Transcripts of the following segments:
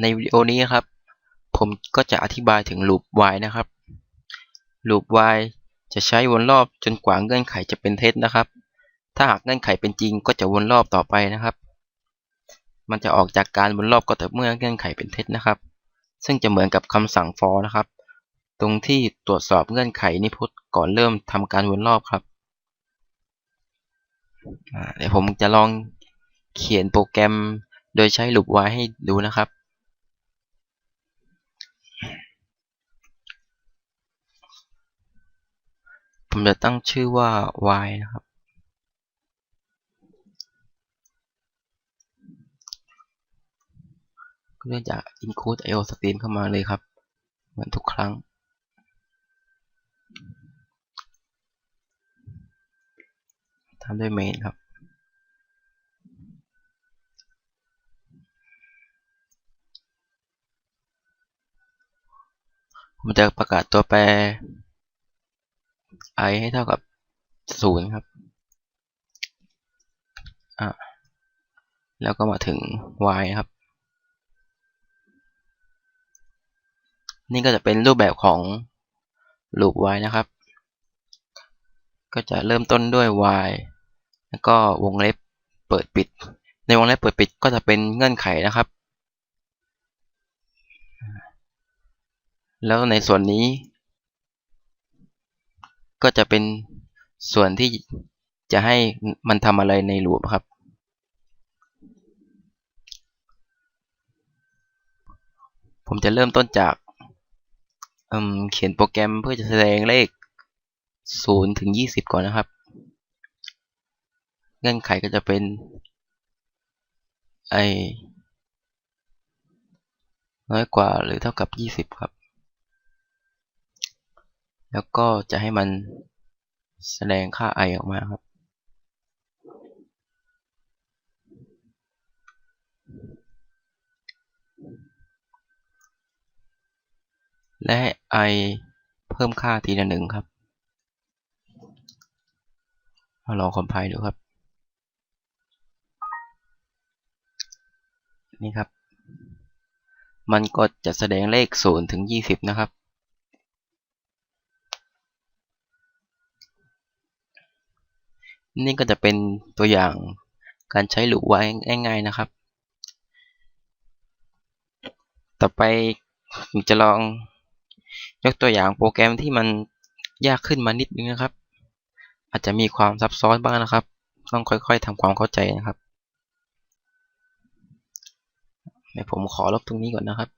ในวิดีโอนี้นครับ ผมก็จะอธิบายถึง loop while นะครับ loop while จะใช้วนรอบจนกว่าเงื่อนไขจะเป็นเท็จนะครับ ถ้าหากเงื่อนไขเป็นจริงก็จะวนรอบต่อไปนะครับ มันจะออกจากการวนรอบก็แต่เมื่อเงื่อนไขเป็นเท็จนะครับ ซึ่งจะเหมือนกับคำสั่ง for นะครับ ตรงที่ตรวจสอบเงื่อนไขนิพุตก่อนเริ่มทำการวนรอบครับเดี๋ยวผมจะลองเขียนโปรแกรมโดยใช้ loop while ให้ดูนะครับ ผมจะตั้งชื่อว่า y นะครับเนื่องจาก include io stream เข้ามาเลยครับ เหมือนทุกครั้ง ทำด้วย main ครับผมจะประกาศตัวแปร i ให้เท่ากับ0ครับอะแล้วก็มาถึง y ครับ นี่ก็จะเป็นรูปแบบของ loop while นะครับ ก็จะเริ่มต้นด้วย while แล้วก็วงเล็บเปิดปิด ในวงเล็บเปิดปิดก็จะเป็นเงื่อนไขนะครับ แล้วในส่วนนี้ ก็จะเป็นส่วนที่จะให้มันทำอะไรใน loop ครับ ผมจะเริ่มต้นจากเขียนโปรแกรมเพื่อจะแสดงเลข 0 ถึง 20 ก่อนนะครับ เงื่อนไขก็จะเป็นไอน้อยกว่าหรือเท่ากับ 20 ครับ แล้วก็จะให้มันแสดงค่า i ออกมาครับ และให้ i เพิ่มค่าทีละหนึ่งครับเราลองคอมไพล์ดูครับ นี่ครับ มันก็จะแสดงเลข0ถึง 20 นะครับ นี่ก็จะเป็นตัวอย่างการใช้ลูปไว้ง่ายๆนะครับ ต่อไปผมจะลองยกตัวอย่างโปรแกรมที่มันยากขึ้นมานิดนึงนะครับ อาจจะมีความซับซ้อนบ้างนะครับ ต้องค่อยๆทำความเข้าใจนะครับเดี๋ยวผมขอลบตรงนี้ก่อนนะครับ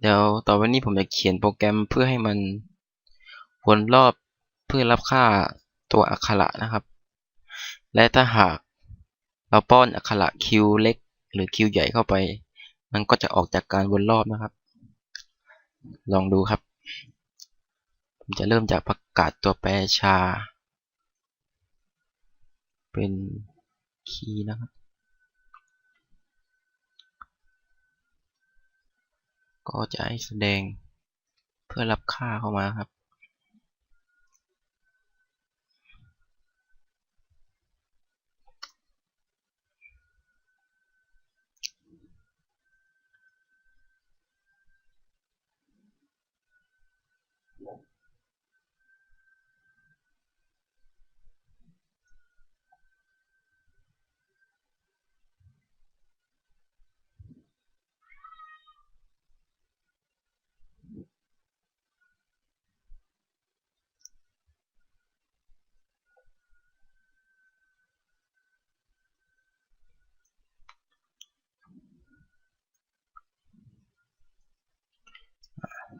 เดี๋ยวต่อไปนี้ผมจะเขียนโปรแกรมเพื่อให้มัน วนรอบเพื่อรับค่าตัวอักขระนะครับ และถ้าหากเราป้อนอักขระ q เล็ก หรือ q ใหญ่เข้าไป มันก็จะออกจากการวนรอบนะครับ ลองดูครับผมจะเริ่มจากประกาศตัวแปรชา เป็นคีย์นะครับ ก็จะให้แสดงเพื่อรับค่าเข้ามาครับ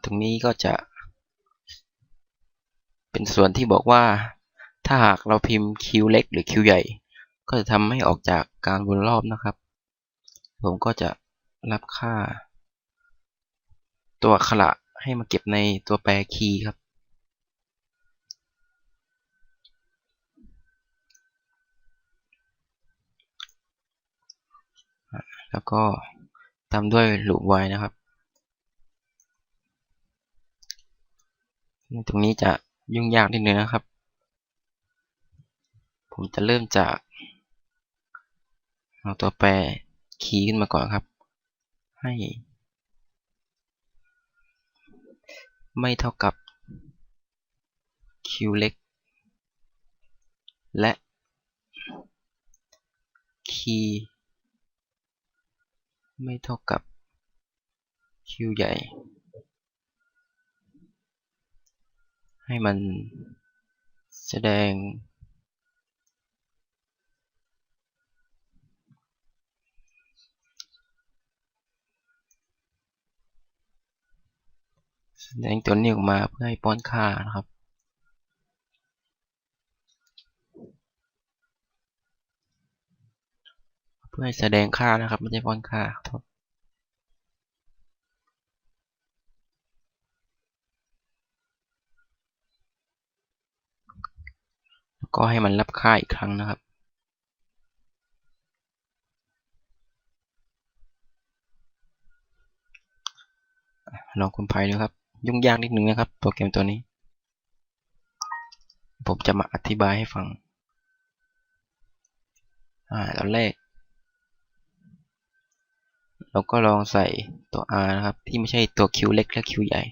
ต รงนี้ก็จะ เป็นส่วนที่บอกว่า ถ้าหากเราพิมพ์คิวเล็กหรือคิวใหญ่ ก็จะทำให้ออกจากการวนรอบนะครับ ผมก็จะรับค่า ตัวขระให้มาเก็บในตัวแปรคีย์ครับ แล้วก็ตามด้วย loop while นะครับ ตรงนี้จะยุ่งยากนิดนึงนะครับ ผมจะเริ่มจากเอาตัวแปรคีย์ขึ้นมาก่อนครับ ให้ ไม่เท่ากับ q เล็ก และ คีย์ไม่เท่ากับ q ใหญ่ ให้มันแสดง แสดงตัวนี้ออกมาเพื่อให้ป้อนค่านะครับเพื่อให้แสดงค่านะครับ ไม่ใช่ป้อนค่าขอโทษแล้ว ก็ให้มันรับค่าอีกครั้งนะครับ ลองคอมไพล์ดูครับ ยุ่งยากนิดนึงนะครับ โปรแกรมตัวนี้ ผมจะมาอธิบายให้ฟัง อ่าตอนแรก เราก็ลองใส่ตัว r นะครับ ที่ไม่ใช่ตัว q เล็กและ q ใหญ่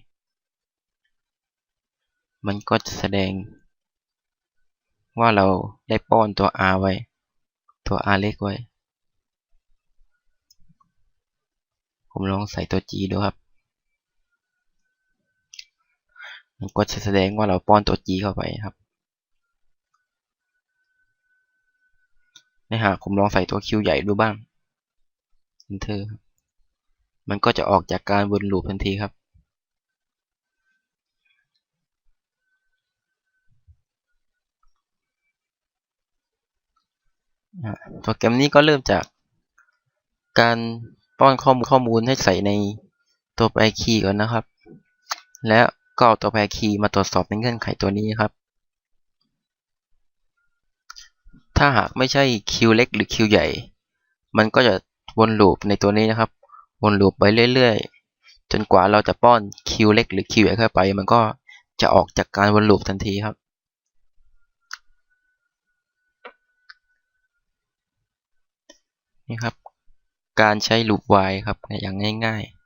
มันก็จะแสดง ว่าเราได้ป้อนตัว r ไว้ ตัว r เล็กไว้ ผมลองใส่ตัว g ดูครับ มันก็จะแสดงว่าเราป้อนตัว g เข้าไปครับในหากผมลองใส่ตัว q ใหญ่ดูบ้าง enter ครับมันก็จะออกจากการวนลูปทันทีครับ โปรแกรมนี้ก็เริ่มจากการป้อนข้อมูลข้อมูลให้ใส่ในตัวแปรคีย์ก่อนนะครับ แล้วก็เอาตัวแปรคีย์มาตรวจสอบในเงื่อนไขตัวนี้ครับ ถ้าหากไม่ใช่ Q เล็กหรือ Q ใหญ่ มันก็จะวนลูปในตัวนี้นะครับ วนลูปไปเรื่อยๆ จนกว่าเราจะป้อน Q เล็กหรือ Q ใหญ่เข้าไป มันก็จะออกจากการวนลูปทันทีครับ นี่ครับ การใช้ลูป while ครับอย่างง่าย ๆ